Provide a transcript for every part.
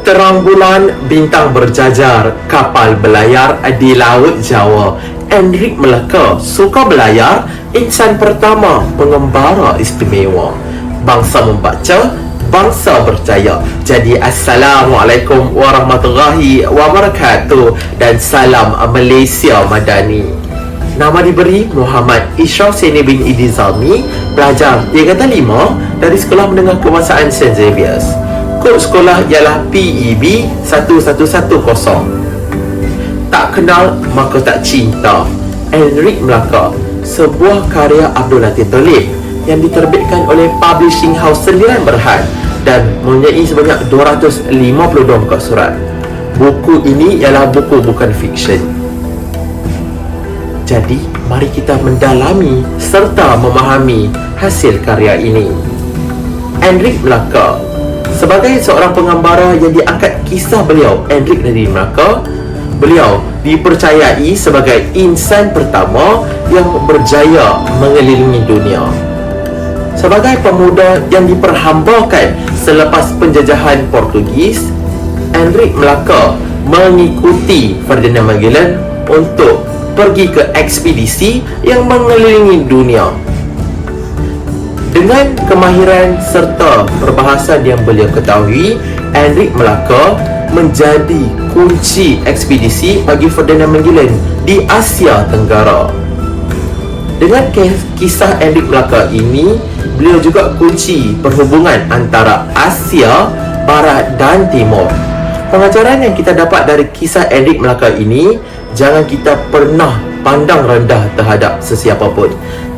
Terang bulan, bintang berjajar, kapal berlayar di Laut Jawa. Enric Melaka, suka berlayar, insan pertama, pengembara istimewa. Bangsa membaca, bangsa berjaya. Jadi Assalamualaikum warahmatullahi wabarakatuh dan salam Malaysia Madani. Nama diberi Muhammad Ishraf Seni bin Idi Zalmi, pelajar tingkatan 5 dari Sekolah Menengah Kebangsaan St. Xavier's. Kod sekolah ialah PEB 1110. Tak kenal maka tak cinta. Enric Melaka, sebuah karya Abdul Latif Talib yang diterbitkan oleh Publishing House Sendirian Berhad dan mempunyai sebanyak 252 muka surat. Buku ini ialah buku bukan fiksyen. Jadi, mari kita mendalami serta memahami hasil karya ini. Enric Melaka Sebagai seorang pengembara yang diangkat kisah beliau, Enric dari Melaka Beliau dipercayai sebagai insan pertama yang berjaya mengelilingi dunia. Sebagai pemuda yang diperhambakan selepas penjajahan Portugis Enric Melaka mengikuti Ferdinand Magellan untuk pergi ke ekspedisi yang mengelilingi dunia dengan kemahiran serta perbahasan yang beliau ketahui, Enric Melaka menjadi kunci ekspedisi bagi Ferdinand Magellan di Asia Tenggara. Dengan kisah Enric Melaka ini, beliau juga kunci perhubungan antara Asia, Barat dan Timur. Pengajaran yang kita dapat dari kisah Enric Melaka ini, jangan kita pernah pandang rendah terhadap sesiapa pun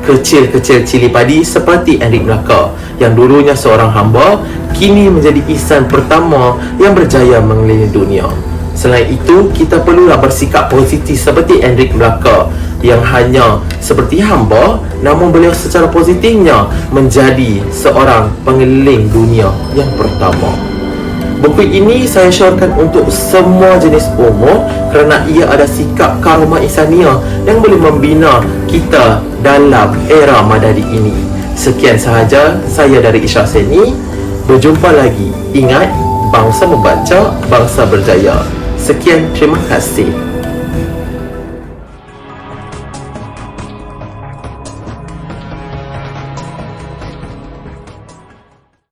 kecil-kecil cili padi seperti Enric Melaka yang dulunya seorang hamba kini menjadi insan pertama yang berjaya mengelilingi dunia. Selain itu, kita perlulah bersikap positif seperti Enric Melaka yang hanya seperti hamba namun beliau secara positifnya menjadi seorang pengeliling dunia yang pertama. Buku ini saya syorkan untuk semua jenis umur kerana ia ada sikap karma insania yang boleh membina kita dalam era madadi ini. Sekian sahaja saya dari Isyak Seni. Berjumpa lagi. Ingat, bangsa membaca, bangsa berjaya. Sekian, terima kasih.